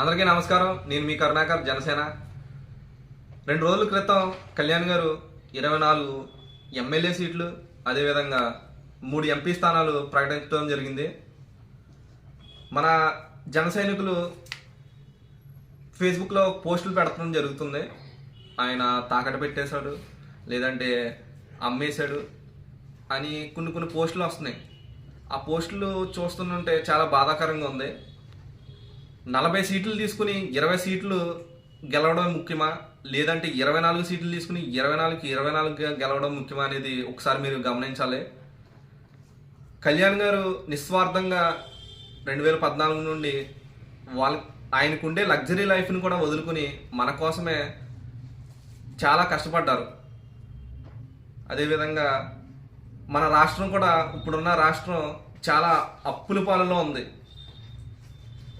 అందరికీ నమస్కారం. నేను మీ కరుణాకర్ జనసేన. రెండు రోజుల క్రితం కళ్యాణ్ గారు ఇరవై నాలుగు ఎమ్మెల్యే సీట్లు అదేవిధంగా మూడు ఎంపీ స్థానాలు ప్రకటించడం జరిగింది. మన జన సైనికులు ఫేస్బుక్లో పోస్టులు పెడతడం జరుగుతుంది. ఆయన తాకట పెట్టేశాడు లేదంటే అమ్మేశాడు అని కొన్ని కొన్ని పోస్టులు వస్తున్నాయి. ఆ పోస్టులు చూస్తుంటే చాలా బాధాకరంగా ఉంది. నలభై సీట్లు తీసుకుని ఇరవై సీట్లు గెలవడం ముఖ్యమా? లేదంటే ఇరవై నాలుగు సీట్లు తీసుకుని ఇరవై నాలుగుకి ఇరవై నాలుగు గెలవడం ముఖ్యమా అనేది ఒకసారి మీరు గమనించాలి. కళ్యాణ్ గారు నిస్వార్థంగా రెండు వేల పద్నాలుగు నుండి వాళ్ళ ఆయనకుండే లగ్జరీ లైఫ్ని కూడా వదులుకుని మన కోసమే చాలా కష్టపడ్డారు. అదేవిధంగా మన రాష్ట్రం కూడా ఇప్పుడున్న రాష్ట్రం చాలా అప్పుల పాలలో ఉంది.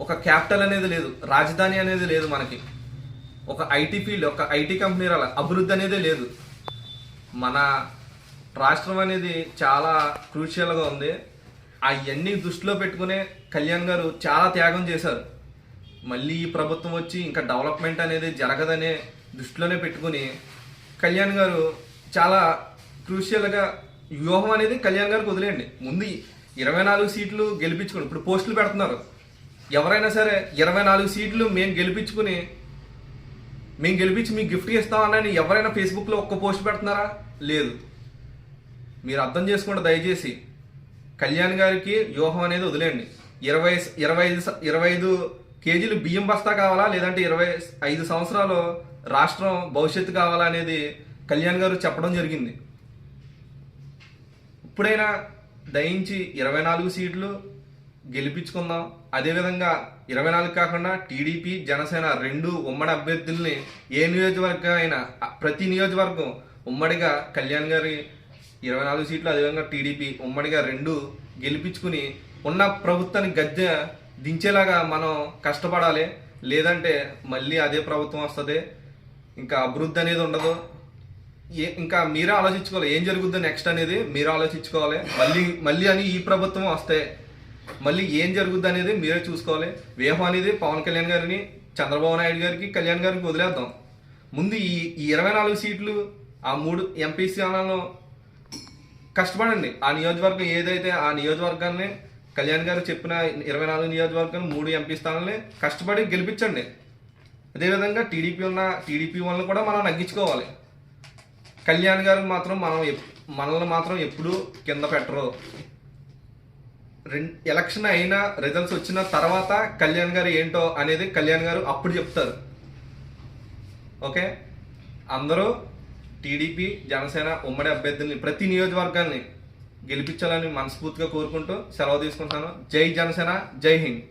ఒక క్యాపిటల్ అనేది లేదు రాజధాని అనేది లేదు మనకి. ఒక ఐటీ ఫీల్డ్ ఒక ఐటీ కంపెనీ రాల అభివృద్ధి అనేది లేదు. మన రాష్ట్రం అనేది చాలా క్రూషియల్గా ఉంది. అవన్నీ దృష్టిలో పెట్టుకునే కళ్యాణ్ గారు చాలా త్యాగం చేశారు. మళ్ళీ ఈ ప్రభుత్వం వచ్చి ఇంకా డెవలప్మెంట్ అనేది జరగదనే దృష్టిలోనే పెట్టుకుని కళ్యాణ్ గారు చాలా క్రూషియల్గా వ్యూహం అనేది కళ్యాణ్ గారికి వదిలేయండి. ముందు ఇరవై నాలుగు సీట్లు గెలిపించుకోండి. ఇప్పుడు పోస్టులు పెడుతున్నారు. ఎవరైనా సరే ఇరవై నాలుగు సీట్లు మేము గెలిపించుకుని మేము గెలిపించి మీకు గిఫ్ట్ ఇస్తామని ఎవరైనా ఫేస్బుక్లో ఒక్క పోస్ట్ పెడుతున్నారా? లేదు. మీరు అర్థం చేసుకోండి దయచేసి. కళ్యాణ్ గారికి వ్యూహం అనేది వదిలేయండి. ఇరవై ఇరవై ఐదు స- ఇరవై ఐదు కేజీలు బియ్యం బస్తా కావాలా? లేదంటే ఇరవై ఐదు సంవత్సరాలు రాష్ట్రం భవిష్యత్తు కావాలా అనేది కళ్యాణ్ గారు చెప్పడం జరిగింది. ఇప్పుడైనా దయించి ఇరవై నాలుగు సీట్లు గెలిపించుకుందాం. అదేవిధంగా ఇరవై నాలుగు కాకుండా టీడీపీ జనసేన రెండు ఉమ్మడి అభ్యర్థుల్ని ఏ నియోజకవర్గం అయినా ప్రతి నియోజకవర్గం ఉమ్మడిగా కళ్యాణ్ గారి ఇరవై నాలుగు సీట్లు అదేవిధంగా టీడీపీ ఉమ్మడిగా రెండు గెలిపించుకుని ఉన్న ప్రభుత్వాన్ని గద్దె దించేలాగా మనం కష్టపడాలి. లేదంటే మళ్ళీ అదే ప్రభుత్వం వస్తుంది. ఇంకా అభివృద్ధి అనేది ఉండదు. ఏ ఇంకా మీరే ఆలోచించుకోవాలి. ఏం జరుగుద్ది నెక్స్ట్ అనేది మీరే ఆలోచించుకోవాలి. మళ్ళీ మళ్ళీ అని ఈ ప్రభుత్వం వస్తే మళ్ళీ ఏం జరుగుద్ది అనేది మీరే చూసుకోవాలి. వ్యూహం అనేది పవన్ కళ్యాణ్ గారిని చంద్రబాబు నాయుడు గారికి కళ్యాణ్ గారికి వదిలేద్దాం. ముందు ఈ ఇరవై నాలుగు సీట్లు ఆ మూడు ఎంపీ స్థానాలను కష్టపడండి. ఆ నియోజకవర్గం ఏదైతే ఆ నియోజకవర్గాన్ని కళ్యాణ్ గారు చెప్పిన ఇరవై నాలుగు నియోజకవర్గం మూడు ఎంపీ స్థానాలని కష్టపడి గెలిపించండి. అదేవిధంగా టీడీపీ ఉన్న టీడీపీ వాళ్ళని కూడా మనం నగ్గించుకోవాలి. కళ్యాణ్ గారు మాత్రం మనం మనల్ని మాత్రం ఎప్పుడూ కింద పెట్టరు. ఎలక్షన్ అయిన రిజల్ట్స్ వచ్చిన తర్వాత కళ్యాణ్ గారు ఏంటో అనేది కళ్యాణ్ గారు అప్పుడు చెప్తారు. ఓకే? అందరూ టీడీపీ జనసేన ఉమ్మడి అభ్యర్థుల్ని ప్రతి నియోజకవర్గాన్ని గెలిపించాలని మనస్ఫూర్తిగా కోరుకుంటూ సెలవు తీసుకుంటాను జై జనసేన జై హింద్.